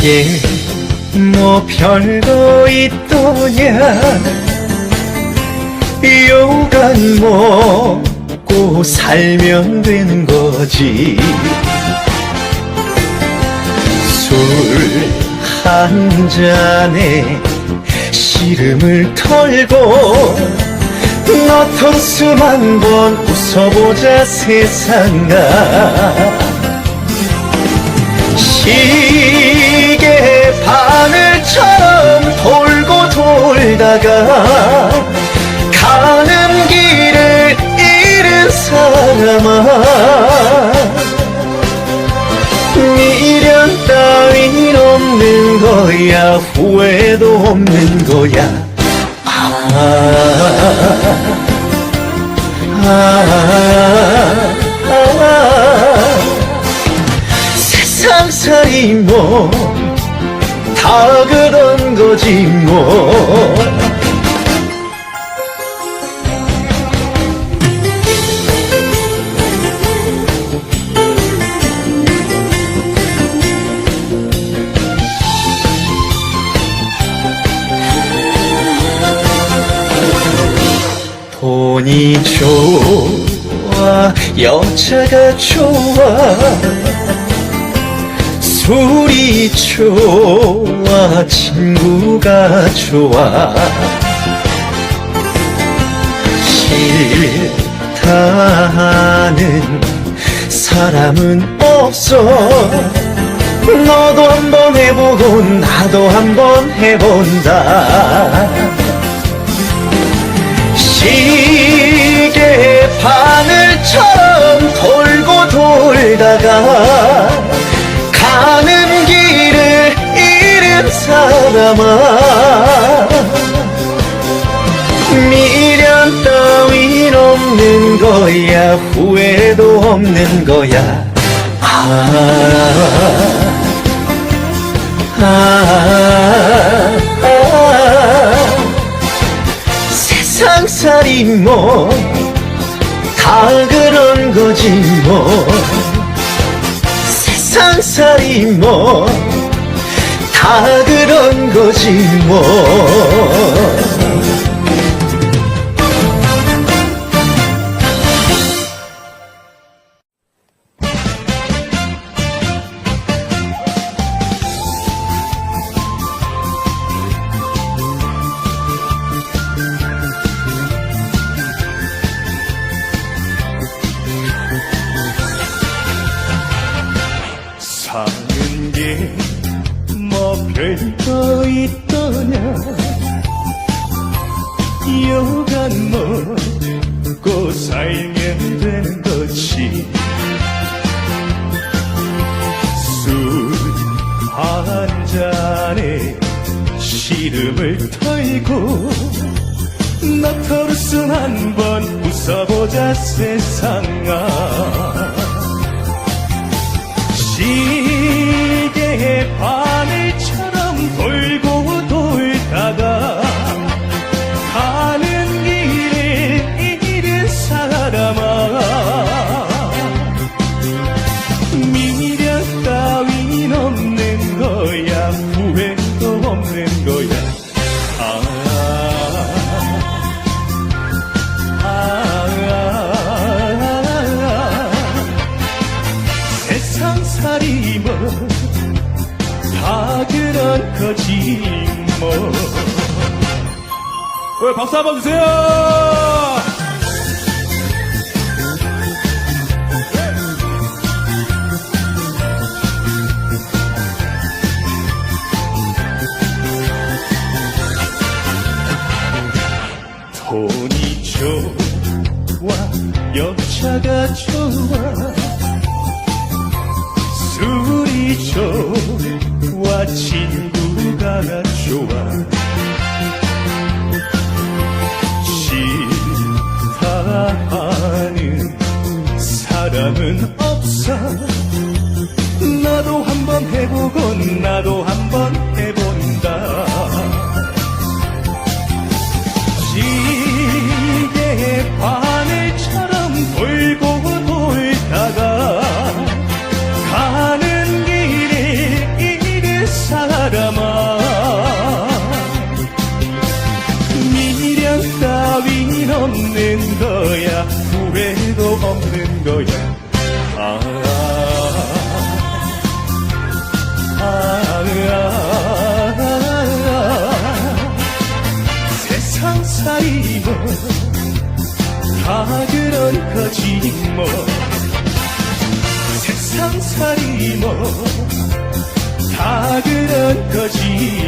세상에 뭐 별거 있더냐? 요간 먹고 살면 되는 거지. 술 한 잔에 시름을 털고 너털 숨 한 번 웃어보자 세상아. 시 계 바늘처럼 돌고 돌다가 가는 길을 잃은 사람아. 미련 따윈 없는 거야 후회도 없는 거야. 아, 아, 아, 세상살이 뭐 다 그런 거지 뭐. 돈이 좋아 여자가 좋아 술이 좋아 친구가 좋아. 싫다는 사람은 없어. 너도 한번 해보고 나도 한번 해본다. 시계 바늘처럼 돌고 돌다가 사람아. 미련 따윈 없는 거야. 후회도 없는 거야. 아, 아, 아, 아. 세상살이 뭐 다 그런 거지 뭐. 세상살이 뭐 다 그런 거지 뭐 별거 있더냐? 여간 먹고 살면 되는 거지? 술 한 잔에 시름을 털고 너털웃음 한번 웃어보자 세상아 뭐다 그런 거지 뭐왜 박수 한번 주세요! 돈이 좋아 여자가 좋아 술이 좋아 친구가 좋아. 싫다하는 사람은 없어. 나도 한번 해보고 나도 없는 거야. 후회도 없는 거야. 아, 아, 아, 아, 아. 세상 살이 뭐다 그런 거지 뭐. 세상 살이 뭐다 그런 거지.